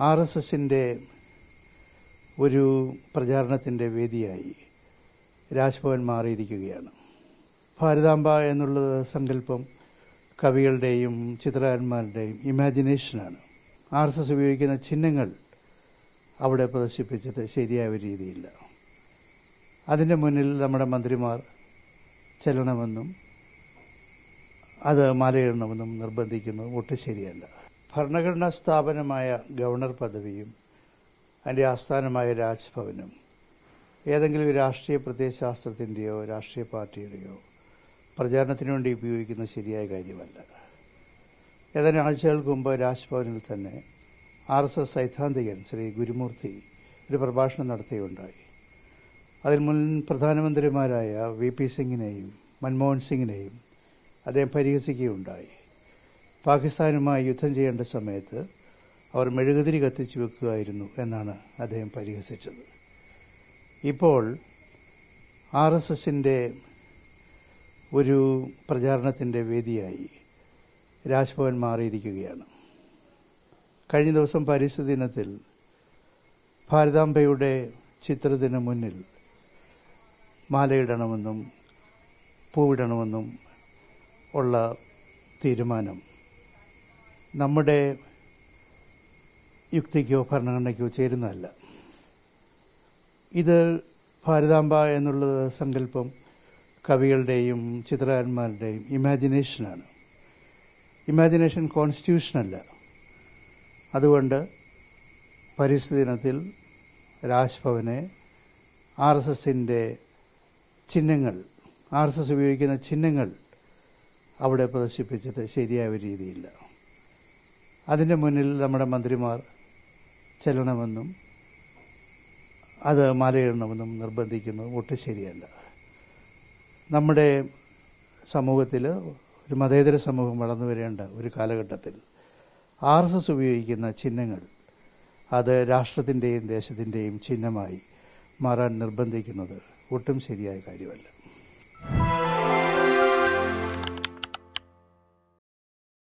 R S എസിന്റെ ഒരു പ്രചാരണത്തിന്റെ വേദിയായി രാജ്ഭവൻ മാറിയിരിക്കുകയാണ്. ഭാരതാംബ എന്നുള്ള സങ്കല്പം കവികളുടെയും ചിത്രകാരന്മാരുടെയും ഇമാജിനേഷനാണ് ആർ എസ് എസ് ഉപയോഗിക്കുന്ന ചിഹ്നങ്ങൾ അവിടെ പ്രദർശിപ്പിച്ചത് ശരിയായ രീതിയില്ല. അതിന്റെ മുന്നിൽ നമ്മുടെ മന്ത്രിമാർ ചെല്ലണമെന്നും അത് മാലയിടണമെന്നും നിർബന്ധിക്കുന്നത് ഒട്ടും ശരിയല്ല. ഭരണഘടനാ സ്ഥാപനമായ ഗവർണർ പദവിയും അതിന്റെ ആസ്ഥാനമായ രാജ്ഭവനും. ഏതെങ്കിലും രാഷ്ട്രീയ പ്രത്യയശാസ്ത്രത്തിന്റെയോ രാഷ്ട്രീയ പാർട്ടിയുടെയോ പ്രചാരണത്തിന് വേണ്ടി ഉപയോഗിക്കുന്ന ശരിയായ കാര്യമല്ല. ഏതാനും ആഴ്ചകൾക്ക് മുമ്പ് രാജ്ഭവനിൽ തന്നെ ആർ എസ് എസ് സൈദ്ധാന്തികൻ ശ്രീ ഗുരുമൂർത്തി ഒരു പ്രഭാഷണം നടത്തുകയുണ്ടായി. അതിൽ മുൻ പ്രധാനമന്ത്രിമാരായ വി പി സിംഗിനെയും മൻമോഹൻ സിംഗിനെയും അദ്ദേഹം പരിഹസിക്കുകയുണ്ടായി. പാകിസ്ഥാനുമായി യുദ്ധം ചെയ്യേണ്ട സമയത്ത് അവർ മെഴുകുതിരി കത്തിച്ചു വെക്കുകയായിരുന്നു എന്നാണ് അദ്ദേഹം പരിഹസിച്ചത്. ഇപ്പോൾ ആർ എസ് എസിന്റെ ഒരു പ്രചാരണത്തിന്റെ വേദിയായി രാജ്ഭവൻ മാറിയിരിക്കുകയാണ്. കഴിഞ്ഞ ദിവസം പരിസ്ഥിതി ദിനത്തിൽ ഭാരതാംബയുടെ ചിത്രത്തിന് മുന്നിൽ മാലയിടണമെന്നും പൂവിടണമെന്നും ഉള്ള തീരുമാനം നമ്മുടെ യുക്തിക്കോ ഭരണഘടനയ്ക്കോ ചേരുന്നതല്ല. ഇത് ഭാരതാംബ എന്നുള്ളത് സങ്കല്പം കവികളുടെയും ചിത്രകാരന്മാരുടെയും ഇമാജിനേഷനാണ്. ഇമാജിനേഷൻ കോൺസ്റ്റിറ്റ്യൂഷനല്ല. അതുകൊണ്ട് പരിസ്ഥിതി ദിനത്തിൽ രാജ്ഭവനെ ആർ എസ് എസിന്റെ ചിഹ്നങ്ങൾ ആർ എസ് എസ് ഉപയോഗിക്കുന്ന ചിഹ്നങ്ങൾ അവിടെ പ്രദർശിപ്പിച്ചത് ശരിയായ രീതിയില്ല. അതിന്റെ മുന്നിൽ നമ്മുടെ മന്ത്രിമാർ ചെല്ലണമെന്നും അത് മലയിടണമെന്നും നിർബന്ധിക്കുന്നത് ഒട്ടും ശരിയല്ല. നമ്മുടെ സമൂഹത്തിൽ ഒരു മതേതര സമൂഹം വളർന്നു വരേണ്ട ഒരു കാലഘട്ടത്തിൽ ആർ എസ് എസ് ഉപയോഗിക്കുന്ന ചിഹ്നങ്ങൾ അത് രാഷ്ട്രത്തിന്റെയും ദേശത്തിന്റെയും ചിഹ്നമായി മാറാൻ നിർബന്ധിക്കുന്നത് ഒട്ടും ശരിയായ കാര്യമല്ല.